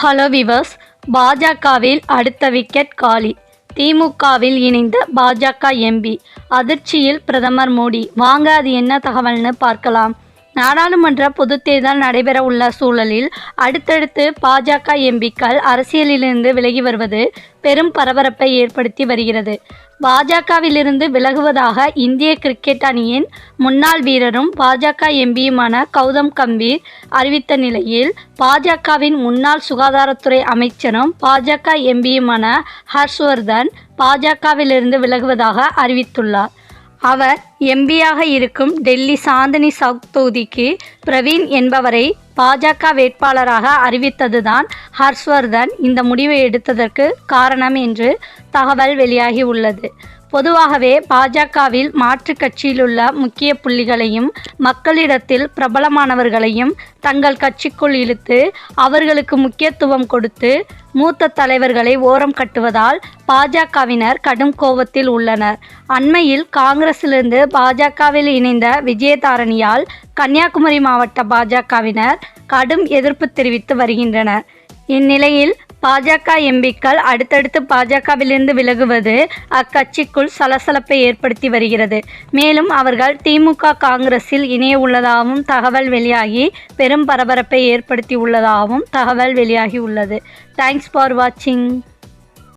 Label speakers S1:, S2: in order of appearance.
S1: Hello viewers பாஜகவில் அடுத்த wicket காலி. திமுகவில் இணைந்த பாஜக எம்பி அதிர்ச்சியில் பிரதமர் மோடி. வாங்க அது என்ன தகவல்னு பார்க்கலாம். நாடாளுமன்ற பொதுத்தேர்தல் நடைபெற உள்ள சூழலில் அடுத்தடுத்து பாஜக எம்பிக்கள் அரசியலிலிருந்து விலகி வருவது பெரும் பரபரப்பை ஏற்படுத்தி வருகிறது. பாஜகவிலிருந்து விலகுவதாக இந்திய கிரிக்கெட் அணியின் முன்னாள் வீரரும் பாஜக எம்பியுமான கௌதம் கம்பீர் அறிவித்த நிலையில் பாஜகவின் முன்னாள் சுகாதாரத்துறை அமைச்சரும் பாஜக எம்பியுமான ஹர்ஷ்வர்தன் பாஜகவிலிருந்து விலகுவதாக அறிவித்துள்ளார். அவர் எம்பியாக இருக்கும் டெல்லி சாந்தினி சவுக் தொகுதிக்கு பிரவீன் என்பவரை பாஜக வேட்பாளராக அறிவித்ததுதான் ஹர்ஷ்வர்தன். இந்த முடிவை எடுத்ததற்கு காரணம் என்று தகவல் வெளியாகி உள்ளது. பொதுவாகவே பாஜகவில் மாற்றுக் கட்சியிலுள்ள முக்கிய புள்ளிகளையும் மக்களிடத்தில் பிரபலமானவர்களையும் தங்கள் கட்சிக்குள் இழுத்து அவர்களுக்கு முக்கியத்துவம் கொடுத்து மூத்த தலைவர்களை ஓரம் கட்டுவதால் பாஜகவினர் கடும் கோபத்தில் உள்ளனர். அண்மையில் காங்கிரசிலிருந்து பாஜகவில் இணைந்த விஜயதாரணியால் கன்னியாகுமரி மாவட்ட பாஜகவினர் கடும் எதிர்ப்பு தெரிவித்து வருகின்றனர். இந்நிலையில் பாஜக எம்பிக்கள் அடுத்தடுத்து பாஜகவிலிருந்து விலகுவது அக்கட்சிக்குள் சலசலப்பை ஏற்படுத்தி வருகிறது. மேலும் அவர்கள் திமுக காங்கிரஸில் இணைய உள்ளதாகவும் தகவல் வெளியாகி பெரும் பரபரப்பை ஏற்படுத்தி உள்ளதாகவும் தகவல் வெளியாகி உள்ளது. தேங்க்ஸ் ஃபார் வாட்சிங்